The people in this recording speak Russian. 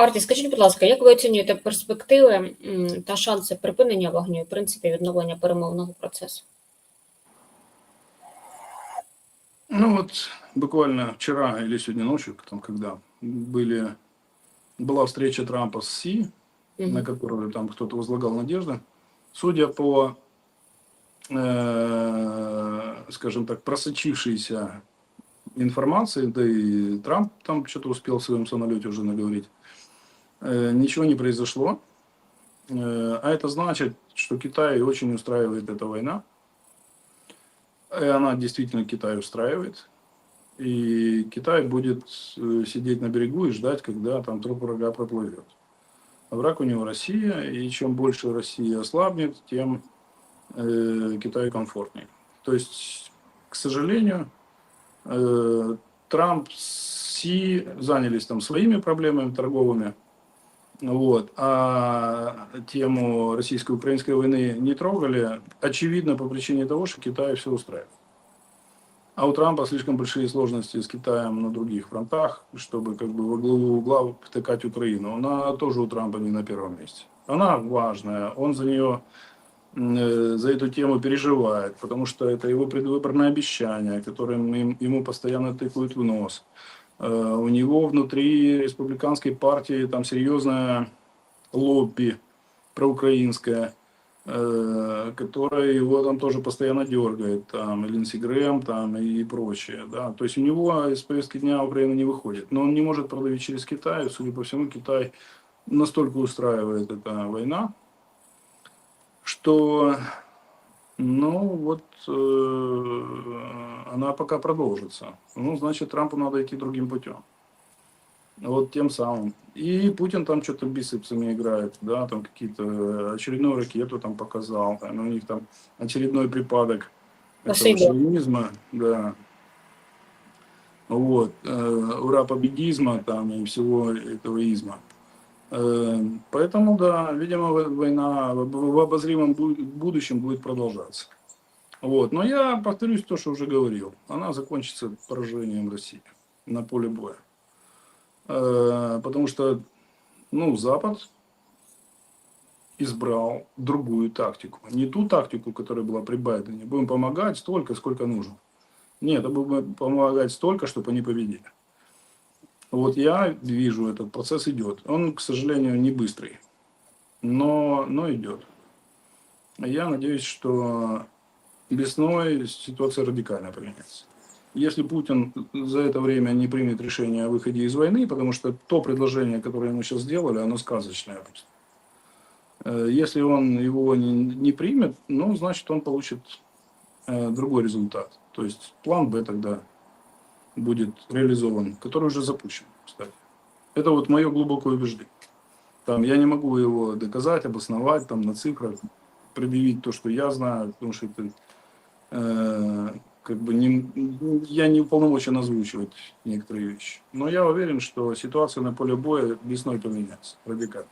Арті, скажіть, будь ласка, як ви оцінюєте перспективи м, та шанси припинення вогню і в принципі відновлення перемовного процесу? Ну вот буквально вчера или сегодня ночью, там когда были, была встреча Трампа с Си, Мгм. на которую там кто-то возлагал надежды, судя по, э, скажем так, просочившейся информации, да и Трамп там что-то успел в своем самолете уже наговорить, э, ничего не произошло. Э, а это значит, что Китай очень устраивает эта война. И она действительно Китай устраивает. И Китай будет э, сидеть на берегу и ждать, когда там труп врага проплывет. А враг у него Россия, и чем больше Россия ослабнет, тем э, Китаю комфортнее. То есть, к сожалению, э, Трамп с Си занялись там своими проблемами торговыми, вот, а тему российско-украинской войны не трогали, очевидно, по причине того, что Китай все устраивает. А у Трампа слишком большие сложности с Китаем на других фронтах, чтобы как бы во главу угла втыкать Украину. Она тоже у Трампа не на первом месте. Она важная, он за нее, э, за эту тему переживает, потому что это его предвыборное обещание, которым ему постоянно тыкают в нос. Э, У него внутри республиканской партии там серьезное лобби проукраинское, э, которое его там тоже постоянно дергает, там, и Линдси Грэм, там, и прочее, да, то есть у него из повестки дня Украина не выходит, но он не может продавить через Китай, судя по всему, Китай настолько устраивает эта война, что, ну, вот, э, она пока продолжится, ну, значит, Трампу надо идти другим путем. Вот тем самым. И Путин там что-то бицепсами играет, да, там какие-то э, очередную ракету там показал, там, у них там очередной припадок шовинизма, да. Вот, э, ура победизма там и всего этого изма. Э, поэтому, да, видимо, война в обозримом бу- будущем будет продолжаться. Вот. Но я повторюсь то, что уже говорил. Она закончится поражением России на поле боя. Э, Потому что, ну, Запад избрал другую тактику. Не ту тактику, которая была при Байдене. Будем помогать столько, сколько нужно. Нет, будем помогать столько, чтобы они победили. Вот я вижу, этот процесс идет. Он, к сожалению, не быстрый, но, но идет. Я надеюсь, что весной ситуация радикально поменяется. Если Путин за это время не примет решение о выходе из войны, потому что то предложение, которое ему сейчас сделали, оно сказочное. Э, Если он его не, не примет, ну, значит, он получит э, другой результат. То есть план Б тогда будет реализован, который уже запущен, кстати. Это вот мое глубокое убеждение. Там, я не могу его доказать, обосновать там, на цифрах, предъявить то, что я знаю, потому что это как бы не, я не уполномочен озвучивать некоторые вещи. Но я уверен, что ситуация на поле боя весной поменяется радикально.